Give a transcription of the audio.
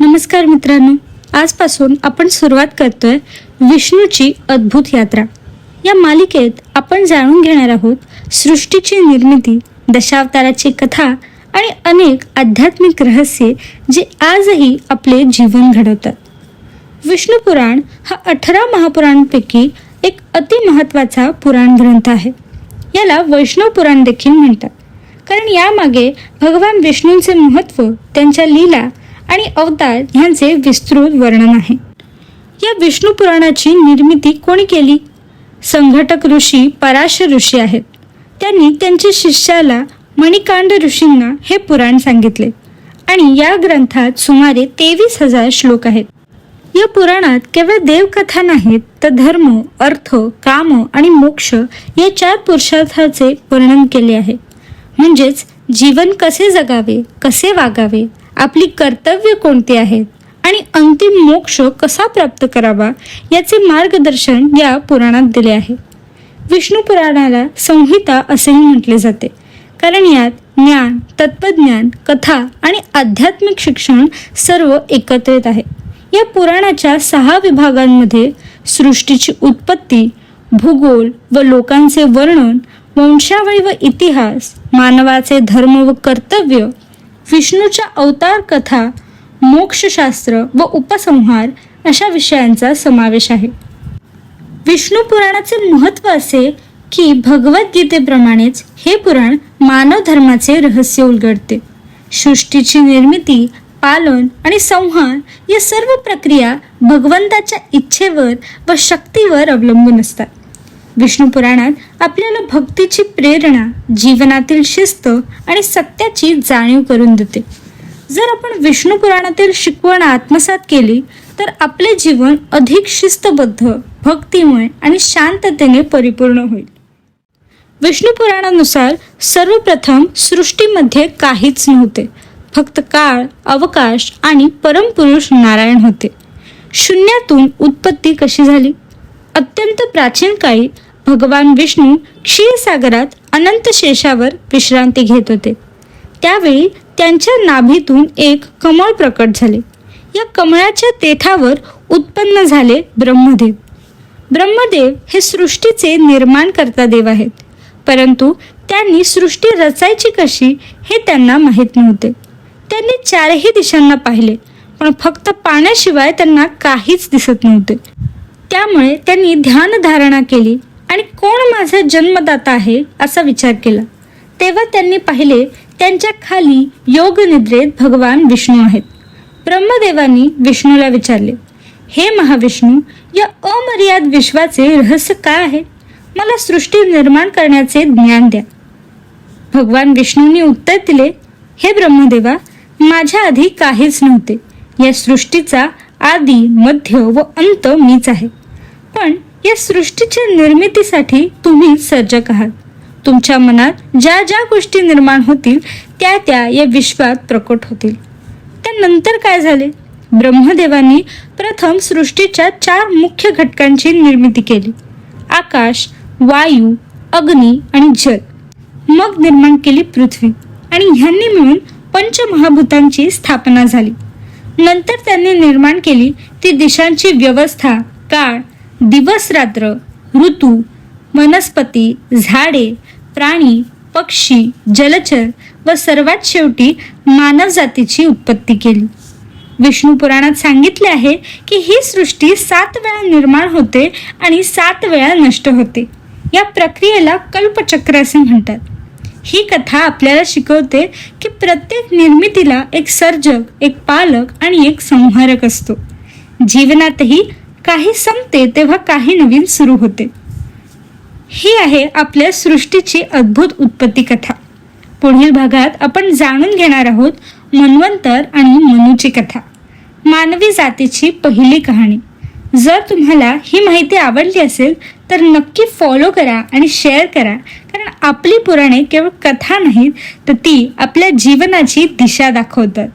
नमस्कार मित्रांनो आजपासून आपण सुरुवात करतोय विष्णूची अद्भुत यात्रा. या मालिकेत आपण जाणून घेणार आहोत सृष्टीची निर्मिती दशावताराची कथा आणि अनेक आध्यात्मिक रहस्ये जे आजही आपले जीवन घडवतात. विष्णू पुराण हा अठरा महापुराणांपैकी एक अतिमहत्वाचा पुराण ग्रंथ आहे. याला वैष्णव पुराण देखील म्हणतात. कारण यामागे भगवान विष्णूंचे महत्त्व त्यांच्या लीला आणि अवतार ह्यांचे विस्तृत वर्णन आहे. या विष्णू पुराणाची निर्मिती कोणी केली? संघटक ऋषी पराश ऋषी आहेत. त्यांनी त्यांच्या शिष्याला मणिकांड ऋषींना हे पुराण सांगितले. आणि या ग्रंथात सुमारे तेवीस हजार श्लोक आहेत. या पुराणात केवळ देवकथा नाहीत तर धर्म अर्थ काम आणि मोक्ष या चार पुरुषार्थाचे वर्णन केले आहे. म्हणजेच जीवन कसे जगावे कसे वागावे आपली कर्तव्य कोणती आहेत आणि अंतिम मोक्ष कसा प्राप्त करावा? याचे मार्गदर्शन या पुराणात दिले आहे. विष्णू पुराणाला संहिता असेही म्हटले जाते. कारण यात ज्ञान तत्वज्ञान कथा आणि आध्यात्मिक शिक्षण सर्व एकत्रित आहे. या पुराणाच्या सहा विभागांमध्ये सृष्टीची उत्पत्ती भूगोल व लोकांचे वर्णन वंशावळी व इतिहास मानवाचे धर्म व कर्तव्य विष्णूच्या अवतार कथा मोक्षशास्त्र व उपसंहार अशा विषयांचा समावेश आहे. विष्णू पुराणाचे महत्त्व असे की भगवद्गीतेप्रमाणेच हे पुराण मानव धर्माचे रहस्य उलगडते. सृष्टीची निर्मिती पालन आणि संहार या सर्व प्रक्रिया भगवंताच्या इच्छेवर व शक्तीवर अवलंबून असतात. विष्णू पुराणात आपल्याला भक्तीची प्रेरणा जीवनातील शिस्त आणि सत्याची जाणीव करून देते. जर आपण विष्णू पुराणातील शिकवण आत्मसात केली तर आपले जीवन अधिक शिस्तबद्ध भक्तिमय आणि शांततेने परिपूर्ण होईल. विष्णू पुराणानुसार सर्वप्रथम सृष्टीमध्ये काहीच नव्हते. फक्त काळ अवकाश आणि परमपुरुष नारायण होते. शून्यातून उत्पत्ती कशी झाली? अत्यंत प्राचीन काळी भगवान विष्णू क्षीरसागरात अनंत शेषावर विश्रांती घेत होते. त्यावेळी त्यांच्या नाभीतून एक कमळ प्रकट झाले. या कमळाच्या तेथावर उत्पन्न झाले ब्रह्मदेव. ब्रह्मदेव हे सृष्टीचे निर्माणकर्ता देव आहेत परंतु त्यांनी सृष्टी रचायची कशी हे त्यांना माहीत नव्हते. त्यांनी चारही दिशांना पाहिले पण फक्त पाण्याशिवाय त्यांना काहीच दिसत नव्हते. त्यामुळे त्यांनी ध्यानधारणा केली. आणि कोण माझा जन्मदाता आहे असा विचार केला. तेव्हा त्यांनी पाहिले त्यांच्या खाली योग निद्रेत भगवान विष्णू आहेत. ब्रह्मदेवांनी विष्णूला विचारले हे महाविष्णू या अमर्याद विश्वाचे रहस्य काय आहे? मला सृष्टी निर्माण करण्याचे ज्ञान द्या. भगवान विष्णूंनी उत्तर दिले हे ब्रह्मदेवा माझ्या आधी काहीच नव्हते. या सृष्टीचा आदी मध्य व अंत मीच आहे. पण या सृष्टीच्या निर्मितीसाठी तुम्ही सर्जक आहात. तुमच्या मनात ज्या ज्या गोष्टी निर्माण होतील त्या त्या या विश्वात प्रकट होतील. त्यानंतर काय झाले? ब्रह्मदेवांनी प्रथम सृष्टीच्या चार मुख्य घटकांची निर्मिती केली. आकाश वायू अग्नी आणि जल. मग निर्माण केली पृथ्वी. आणि ह्यांनी मिळून पंचमहाभूतांची स्थापना झाली. नंतर त्यांनी निर्माण केली ती दिशांची व्यवस्था काळ दिवसरात्र ऋतू वनस्पती झाडे प्राणी पक्षी जलचर व सर्वात शेवटी मानव जातीची उत्पत्ती केली. विष्णू पुराणात सांगितले आहे की ही सृष्टी सात वेळा निर्माण होते आणि सात वेळा नष्ट होते. या प्रक्रियेला कल्पचक्र असे म्हणतात. ही कथा आपल्याला शिकवते की प्रत्येक निर्मितीला एक सर्जक एक पालक आणि एक संहारक असतो. जीवनातही काही संपते तेव्हा काही नवीन सुरू होते. ही आहे आपल्या सृष्टीची अद्भुत उत्पत्ती कथा पुढील भागात आपण जाणून घेणार आहोत मन्वंतर आणि मनूची कथा मानवी जातीची पहिली कहाणी. जर तुम्हाला ही माहिती आवडली असेल तर नक्की फॉलो करा आणि शेअर करा कारण आपली पुराणे केवळ कथा नाहीत तर ती आपल्या जीवनाची दिशा दाखवतात.